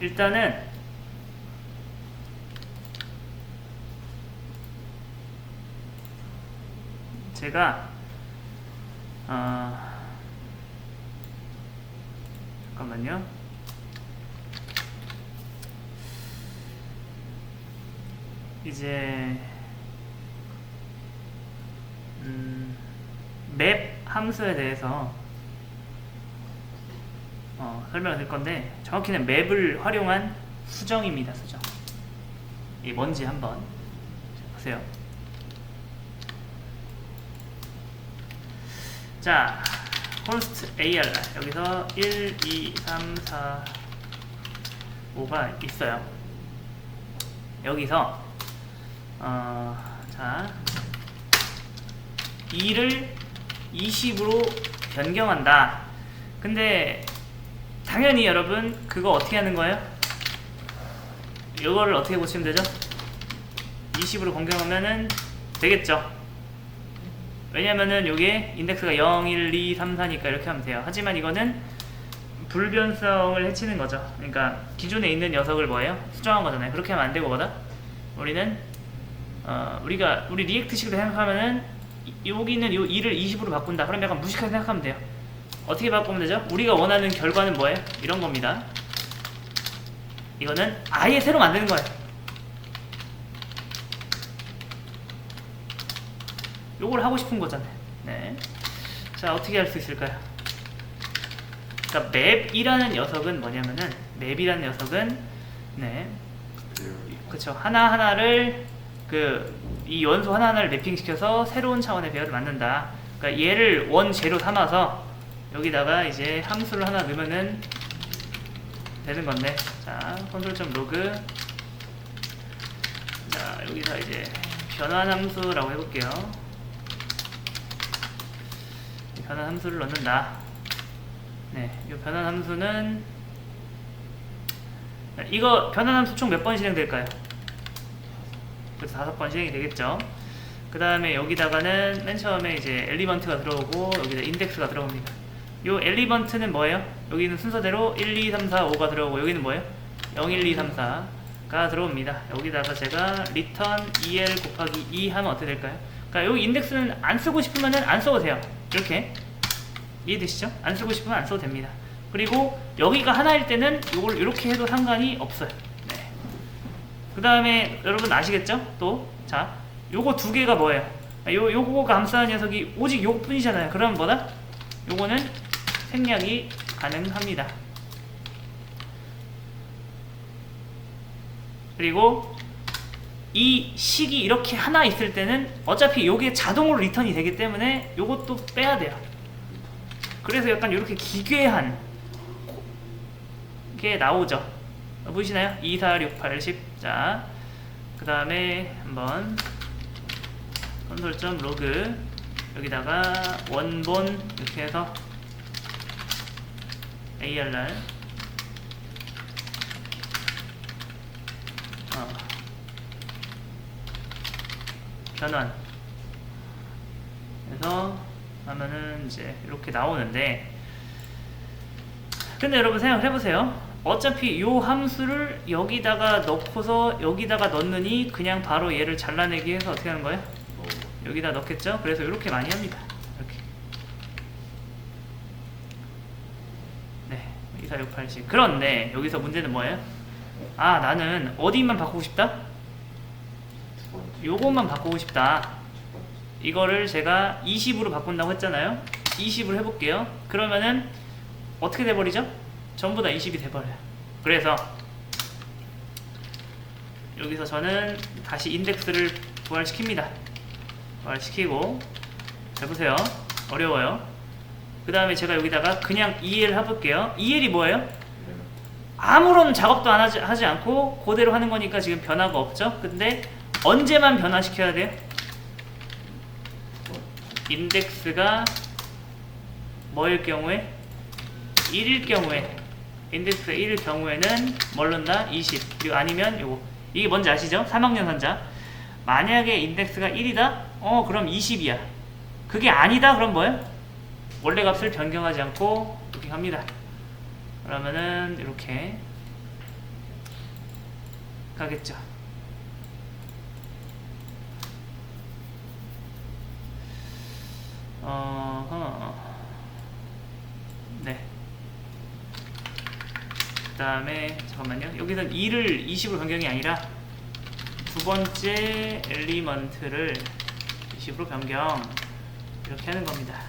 일단은 제가 어, 잠깐만요. 이제 음, 맵 함수에 대해서 어, 설명을 드릴 건데 정확히는 맵을 활용한 수정입니다. 수정. 이 뭔지 한번 자, 보세요. 자, const AR 여기서 1, 2, 3, 4, 5가 있어요. 여기서 어, 자 2를 20으로 변경한다. 근데 당연히 여러분 그거 어떻게 하는 거예요? 이거를 어떻게 고치면 되죠? 20으로 변경하면은 되겠죠. 왜냐면은 요게 인덱스가 0, 1, 2, 3, 4니까 이렇게 하면 돼요. 하지만 이거는 불변성을 해치는 거죠. 그러니까 기존에 있는 녀석을 뭐예요? 수정한 거잖아요. 그렇게 하면 안 되고거든. 우리는 어, 우리가 우리 리액트식으로 생각하면은 이- 여기는 요 2를 20으로 바꾼다. 그럼 약간 무식하게 생각하면 돼요. 어떻게 바꾸면 되죠? 우리가 원하는 결과는 뭐예요? 이런 겁니다. 이거는 아예 새로 만드는 거예요. 요걸 하고 싶은 거잖아요. 네. 자, 어떻게 할 수 있을까요? 그러니까 맵이라는 녀석은 뭐냐면은 맵이라는 녀석은 네. 그쵸 하나하나를 그이 원소 하나하나를 매핑시켜서 새로운 차원의 배열을 만든다. 그러니까 얘를 원재료 삼아서 여기다가 이제 함수를 하나 넣으면은 되는 건데 자 컨트롤 로그 자 여기서 이제 변환 함수라고 해볼게요. 변환 함수를 넣는다. 네, 이 변환 함수는 이거 변환 함수 총 몇 번 실행될까요? 그래서 다섯 번 실행이 되겠죠. 그 다음에 여기다가는 맨 처음에 이제 엘리먼트가 들어오고 여기다 인덱스가 들어옵니다. 요 엘리먼트는 뭐예요? 여기는 순서대로 1, 2, 3, 4, 5가 들어오고 여기는 뭐예요? 0, 1, 2, 3, 4가 들어옵니다. 여기다가 제가 return el 곱하기 2 하면 어떻게 될까요? 그러니까 여기 인덱스는 안 쓰고 싶으면은 안 써도 돼요. 이렇게 이해되시죠? 안 쓰고 싶으면 안 써도 됩니다. 그리고 여기가 하나일 때는 이걸 이렇게 해도 상관이 없어요. 네. 그 다음에 여러분 아시겠죠? 또, 자, 요거 두 개가 뭐예요? 요, 요거 감싸는 녀석이 오직 요뿐이잖아요. 그럼 뭐다? 요거는 생략이 가능합니다. 그리고 이 식이 이렇게 하나 있을 때는 어차피 요게 자동으로 리턴이 되기 때문에 요것도 빼야 돼요. 그래서 약간 이렇게 기괴한 게 나오죠. 어, 보이시나요? 2, 4, 6, 8, 10. 자, 그 다음에 한번 컨솔 로그 여기다가 원본 이렇게 해서 ARR 어, 변환. 그래서 하면은 이제 이렇게 나오는데 근데 여러분 생각을 해보세요. 어차피 요 함수를 여기다가 넣고서 여기다가 넣느니 그냥 바로 얘를 잘라내기 해서 어떻게 하는 거예요? 여기다 넣겠죠? 그래서 이렇게 많이 합니다 이렇게 네 2, 4, 6, 8, 10 그런데 여기서 문제는 뭐예요? 아 나는 어디만 바꾸고 싶다? 요것만 바꾸고 싶다. 이거를 제가 20으로 바꾼다고 했잖아요. 20으로 해볼게요. 그러면은 어떻게 돼버리죠? 전부 다 20이 돼버려요. 그래서 여기서 저는 다시 인덱스를 부활시킵니다. 부활시키고 잘 보세요. 어려워요 그 다음에 제가 여기다가 그냥 EL 해볼게요 EL이 뭐예요? 아무런 작업도 안 하지, 하지 않고 그대로 하는 거니까 지금 변화가 없죠 근데 언제만 변화시켜야 돼요? 인덱스가 뭐일 경우에 1일 경우에 인덱스가 1일 경우에는 뭘 넣나? 20 그리고 아니면 요거 이게 뭔지 아시죠? 사망연산자 만약에 인덱스가 1이다? 어 그럼 20이야 그게 아니다? 그럼 뭐예요? 원래 값을 변경하지 않고 이렇게 합니다 그러면은 이렇게 가겠죠. 어허. 네. 그 다음에 잠깐만요. 여기서 2를 20으로 변경이 아니라 두 번째 엘리먼트를 20으로 변경 이렇게 하는 겁니다.